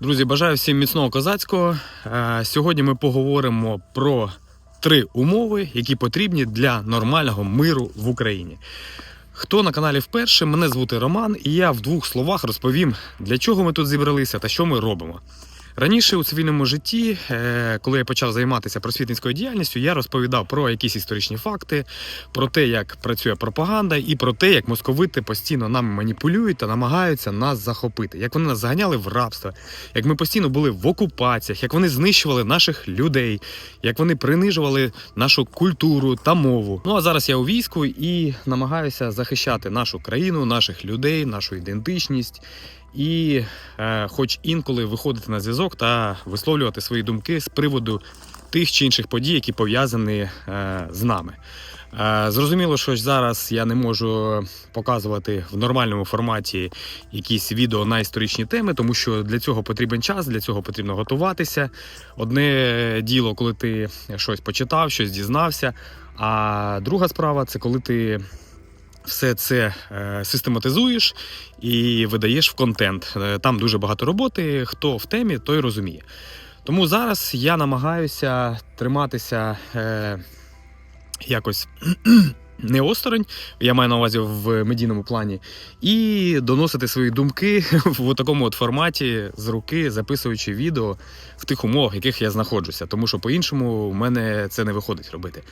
Друзі, бажаю всім міцного козацького. Е, Сьогодні ми поговоримо про три умови, які потрібні для нормального миру в Україні. Хто на каналі вперше, мене звути Роман, і я в двох словах розповім, для чого ми тут зібралися та що ми робимо. Раніше у цивільному житті, е, коли я почав займатися просвітницькою діяльністю, я розповідав про якісь історичні факти, про те, як працює пропаганда, і про те, як московити постійно нами маніпулюють та намагаються нас захопити, як вони нас заганяли в рабство, як ми постійно були в окупаціях, як вони знищували наших людей, як вони принижували нашу культуру та мову. Ну а зараз я у війську і намагаюся захищати нашу країну, наших людей, нашу ідентичність. І, е, хоч інколи виходити на зв'язок та висловлювати свої думки з приводу тих чи інших подій, які пов'язані е, з нами. Е, Зрозуміло, що зараз я не можу показувати в нормальному форматі якісь відео на історичні теми, тому що для цього потрібен час, для цього потрібно готуватися. Одне діло, коли ти щось почитав, щось дізнався. А друга справа це коли ти все це е, систематизуєш і видаєш в контент. Е, Там дуже багато роботи. Хто в темі, той розуміє. Тому зараз я намагаюся триматися е, якось. Не осторонь, я маю на увазі в медійному плані, і доносити свої думки в такому от форматі з руки, записуючи відео в тих умовах, в яких я знаходжуся, тому що по-іншому в мене це не виходить робити.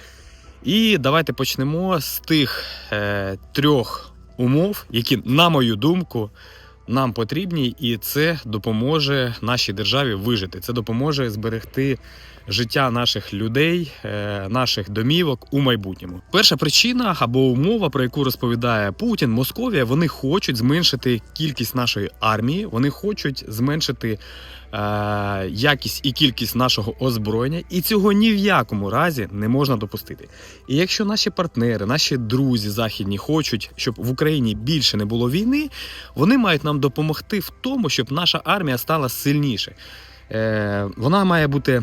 І давайте почнемо з тих е, трьох умов, які, на мою думку, нам потрібні, і це допоможе нашій державі вижити. Це допоможе зберегти життя наших людей, е, наших домівок у майбутньому. Перша причина або умова, про яку розповідає Путін, Московія, вони хочуть зменшити кількість нашої армії, вони хочуть зменшити е, якість і кількість нашого озброєння, і цього ні в якому разі не можна допустити. І якщо наші партнери, наші друзі західні хочуть, щоб в Україні більше не було війни, вони мають нам допомогти в тому, щоб наша армія стала сильніше. Е, вона має бути.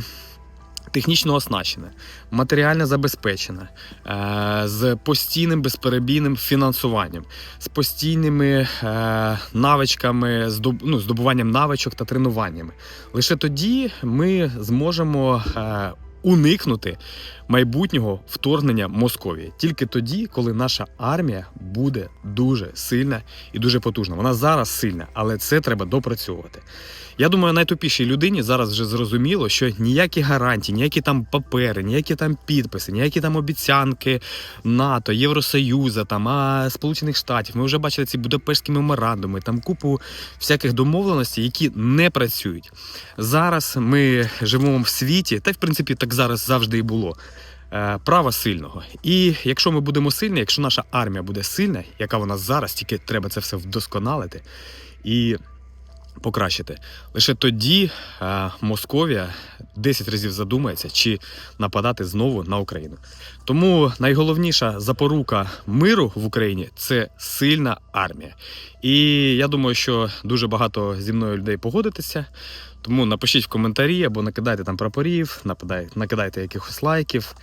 Технічно оснащене, матеріально забезпечена, е, з постійним безперебійним фінансуванням, з постійними е, навичками, ну, здобуванням навичок та тренуваннями. Лише тоді ми зможемо е, уникнути майбутнього вторгнення Московії. Тільки тоді, коли наша армія буде дуже сильна і дуже потужна. Вона зараз сильна, але це треба допрацьовувати. Я думаю, найтупішій людині зараз вже зрозуміло, що ніякі гарантії, ніякі там папери, ніякі там підписи, ніякі там обіцянки НАТО, Євросоюзу, там а Сполучених Штатів. Ми вже бачили ці Будапештські меморандуми, там купу всяких домовленостей, які не працюють. Зараз ми живемо в світі, та в принципі так зараз завжди і було. Е, Права сильного. І якщо ми будемо сильні, якщо наша армія буде сильна, яка вона зараз, тільки треба це все вдосконалити і покращити. Лише тоді е, Московія 10 разів задумається, чи нападати знову на Україну. Тому найголовніша запорука миру в Україні це сильна армія. І я думаю, що дуже багато зі мною людей погодитися. Тому напишіть в коментарі або накидайте там прапорів, накидайте якихось лайків.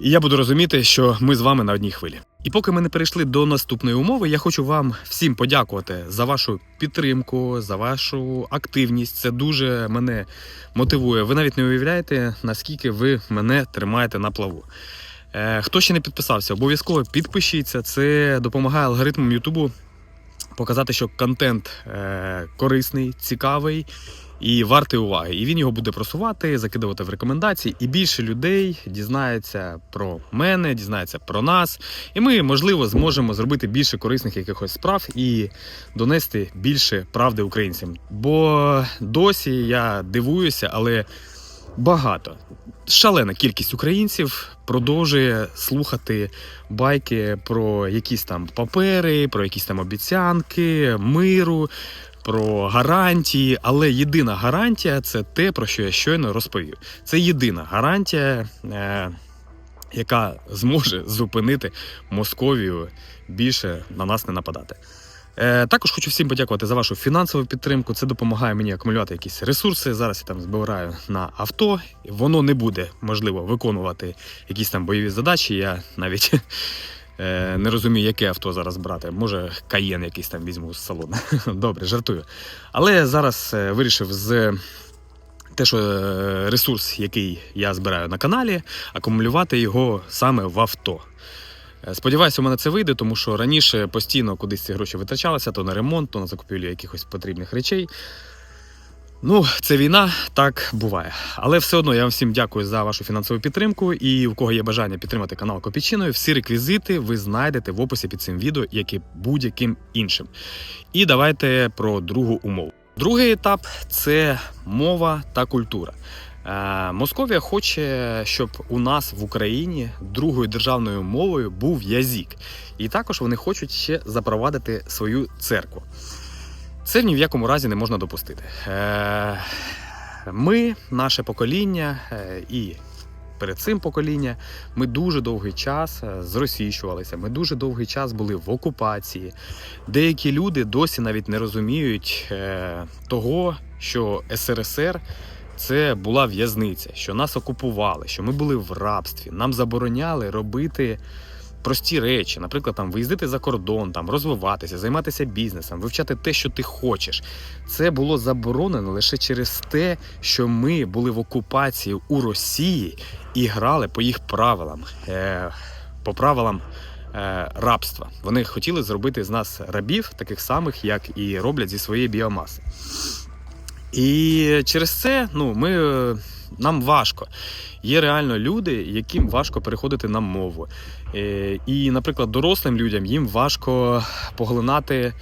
І я буду розуміти, що ми з вами на одній хвилі. І поки ми не перейшли до наступної умови, я хочу вам всім подякувати за вашу підтримку, за вашу активність. Це дуже мене мотивує. Ви навіть не уявляєте, наскільки ви мене тримаєте на плаву. Е, Хто ще не підписався, обов'язково підпишіться. Це допомагає алгоритмам Ютубу показати, що контент е, корисний, цікавий і вартий уваги. І він його буде просувати, закидувати в рекомендації, і більше людей дізнається про мене, дізнається про нас. І ми, можливо, зможемо зробити більше корисних якихось справ і донести більше правди українцям. Бо досі я дивуюся, але багато. Шалена кількість українців продовжує слухати байки про якісь там папери, про якісь там обіцянки, миру, про гарантії. Але єдина гарантія це те, про що я щойно розповів. Це єдина гарантія, е, яка зможе зупинити Московію більше на нас не нападати. Е, також хочу всім подякувати за вашу фінансову підтримку. Це допомагає мені акумулювати якісь ресурси. Зараз я там збираю на авто. Воно не буде можливо виконувати якісь там бойові задачі. Я навіть Не розумію, яке авто зараз брати. Може, каєн якийсь там візьму з салону. Добре, жартую. Але зараз е, вирішив з те, що е, ресурс, який я збираю на каналі, акумулювати його саме в авто. Е, Сподіваюся, у мене це вийде, тому що раніше постійно кудись ці гроші витрачалися, то на ремонт, то на закупівлю якихось потрібних речей. Ну, це війна, так буває. Але все одно я вам всім дякую за вашу фінансову підтримку. І у кого є бажання підтримати канал Копійчиною, всі реквізити ви знайдете в описі під цим відео, як і будь-яким іншим. І давайте про другу умову. Другий етап це мова та культура. Е, Московія хоче, щоб у нас в Україні другою державною мовою був язик. І також вони хочуть ще запровадити свою церкву. Це ні в якому разі не можна допустити. Е, Ми, наше покоління е, і перед цим покоління, ми дуже довгий час е, зросійщувалися. Ми дуже довгий час були в окупації. Деякі люди досі навіть не розуміють того, що СРСР це була в'язниця, що нас окупували, що ми були в рабстві. Нам забороняли робити прості речі, наприклад, там виїздити за кордон, там розвиватися, займатися бізнесом, вивчати те, що ти хочеш. Це було заборонено лише через те, що ми були в окупації у Росії і грали по їх правилам, е, по правилам. е, Рабства. Вони хотіли зробити з нас рабів, таких самих, як і роблять зі своєї біомаси. І через це ну, ми, е, нам важко. Є реально люди, яким важко переходити на мову. Е, І, наприклад, дорослим людям їм важко поглинати.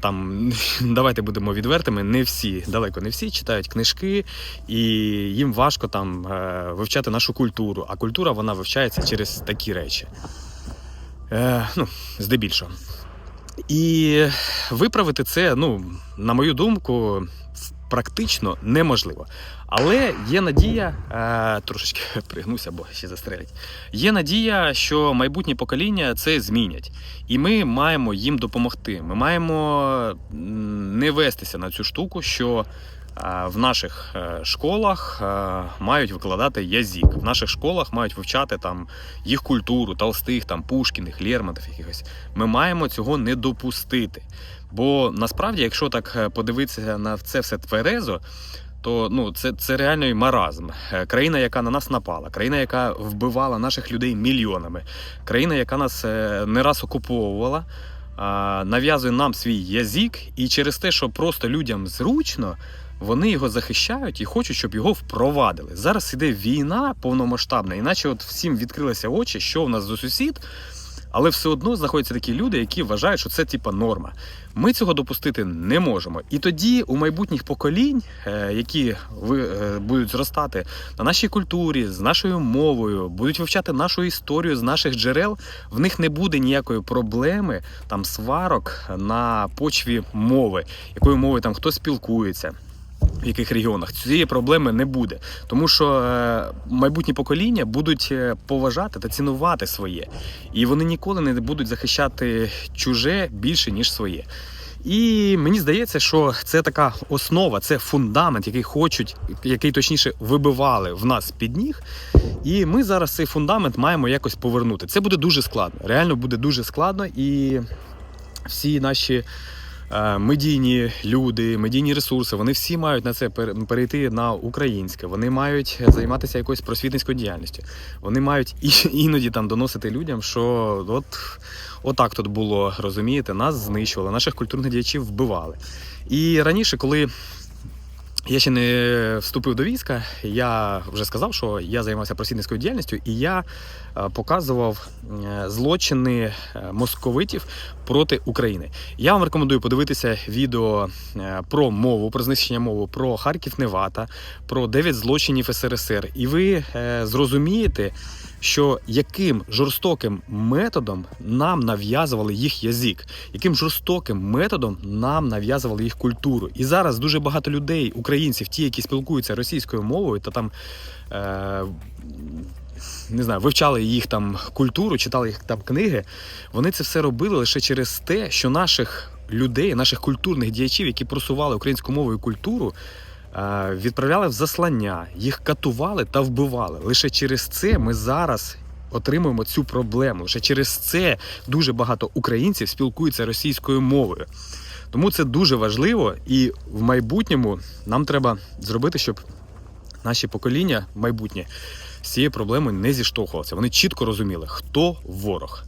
Там, давайте будемо відвертими, не всі, далеко не всі читають книжки, і їм важко там е, вивчати нашу культуру. А культура вона вивчається через такі речі. Е, ну, здебільшого. І виправити це, ну, на мою думку, практично неможливо. Але є надія, е, трошечки пригнуся, бо ще застрелять. Є надія, що майбутні покоління це змінять, і ми маємо їм допомогти. Ми маємо не вестися на цю штуку, що в наших е, школах е, мають викладати язик. В наших школах мають вивчати там їх культуру, Толстих, там Пушкіних, Лермонтов якихось. Ми маємо цього не допустити. Бо насправді, якщо так е, подивитися на це все тверезо, то ну це, це реальний маразм. Країна, яка на нас напала, країна, яка вбивала наших людей мільйонами, країна, яка нас не раз окуповувала, нав'язує нам свій язик, і через те, що просто людям зручно. Вони його захищають і хочуть, щоб його впровадили. Зараз іде війна повномасштабна, іначе от всім відкрилися очі, що в нас за сусід, але все одно знаходяться такі люди, які вважають, що це типа норма. Ми цього допустити не можемо. І тоді у майбутніх поколінь, е, які е, будуть зростати на нашій культурі, з нашою мовою, будуть вивчати нашу історію з наших джерел, в них не буде ніякої проблеми там сварок на почві мови, якою мовою там хто спілкується. В яких регіонах цієї проблеми не буде, тому що е, майбутні покоління будуть е, поважати та цінувати своє, і вони ніколи не будуть захищати чуже більше ніж своє. І мені здається, що це така основа, це фундамент, який хочуть, який точніше вибивали в нас під ніг. І ми зараз цей фундамент маємо якось повернути. Це буде дуже складно. Реально буде дуже складно, і всі наші медійні люди, медійні ресурси, вони всі мають на це перейти на українське. Вони мають займатися якоюсь просвітницькою діяльністю. Вони мають і, іноді там доносити людям, що от, отак тут було, розумієте, нас знищували, наших культурних діячів вбивали. І раніше, коли я ще не вступив до війська. Я вже сказав, що я займався просвітницькою діяльністю, і я е, показував е, злочини е, московитів проти України. Я вам рекомендую подивитися відео е, про мову, про знищення мови, про Харків Невата, про 9 злочинів СРСР. І ви е, зрозумієте, що яким жорстоким методом нам нав'язували їх язик, яким жорстоким методом нам нав'язували їх культуру. І зараз дуже багато людей, українців, ті, які спілкуються російською мовою, та там. Е- не знаю, вивчали їх там культуру, читали їх там книги. Вони це все робили лише через те, що наших людей, наших культурних діячів, які просували українську мову і культуру, е, відправляли в заслання, їх катували та вбивали. Лише через це ми зараз отримуємо цю проблему. Лише через це дуже багато українців спілкуються російською мовою. Тому це дуже важливо, і в майбутньому нам треба зробити, щоб наші покоління майбутнє з цією проблемою не зіштовхувалися. Вони чітко розуміли, хто ворог.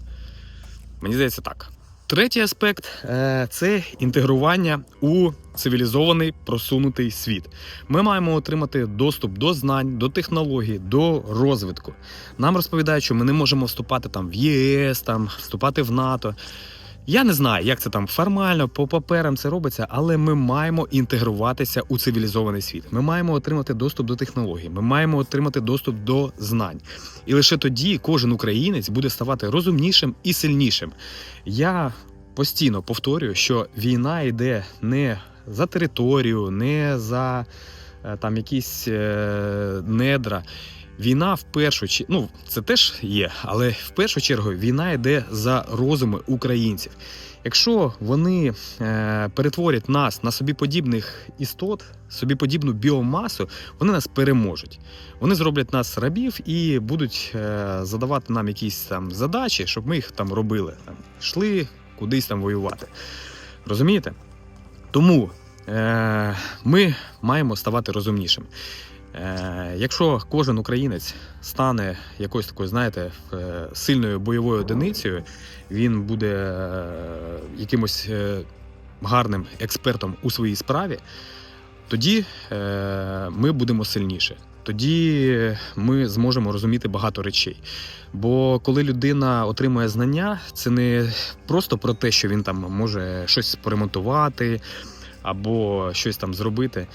Мені здається, так. Третій аспект е, це інтегрування у цивілізований просунутий світ. Ми маємо отримати доступ до знань, до технологій, до розвитку. Нам розповідають, що ми не можемо вступати там в ЄС, там вступати в НАТО. Я не знаю, як це там формально, по паперам це робиться, але ми маємо інтегруватися у цивілізований світ. Ми маємо отримати доступ до технологій, ми маємо отримати доступ до знань. І лише тоді кожен українець буде ставати розумнішим і сильнішим. Я постійно повторюю, що війна йде не за територію, не за е, там якісь е, недра. Війна в першу чергу, ну це теж є, але в першу чергу війна йде за розуми українців. Якщо вони е, перетворять нас на собі подібних істот, собі подібну біомасу, вони нас переможуть. Вони зроблять нас рабів і будуть е, задавати нам якісь там задачі, щоб ми їх там робили. Там, йшли кудись там воювати. Розумієте? Тому е, ми маємо ставати розумнішими. Е, якщо кожен українець стане якоюсь такою, знаєте, е, сильною бойовою одиницею, він буде е, якимось гарним експертом у своїй справі, тоді ми будемо сильніше. Тоді ми зможемо розуміти багато речей. Бо коли людина отримує знання, це не просто про те, що він там може щось поремонтувати або щось там зробити.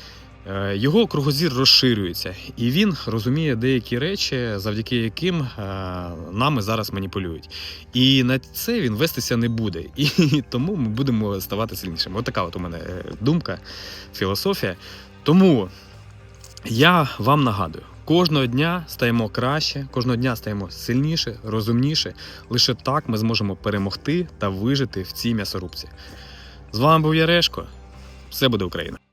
Е, Його кругозір розширюється, і він розуміє деякі речі, завдяки яким е, нами зараз маніпулюють. І на це він вестися не буде. І тому ми будемо ставати сильнішими. Отака от у мене е, думка, філософія. Тому я вам нагадую. Кожного дня стаємо краще, кожного дня стаємо сильніше, розумніше. Лише так ми зможемо перемогти та вижити в цій м'ясорубці. З вами був Ярешко. Все буде Україна!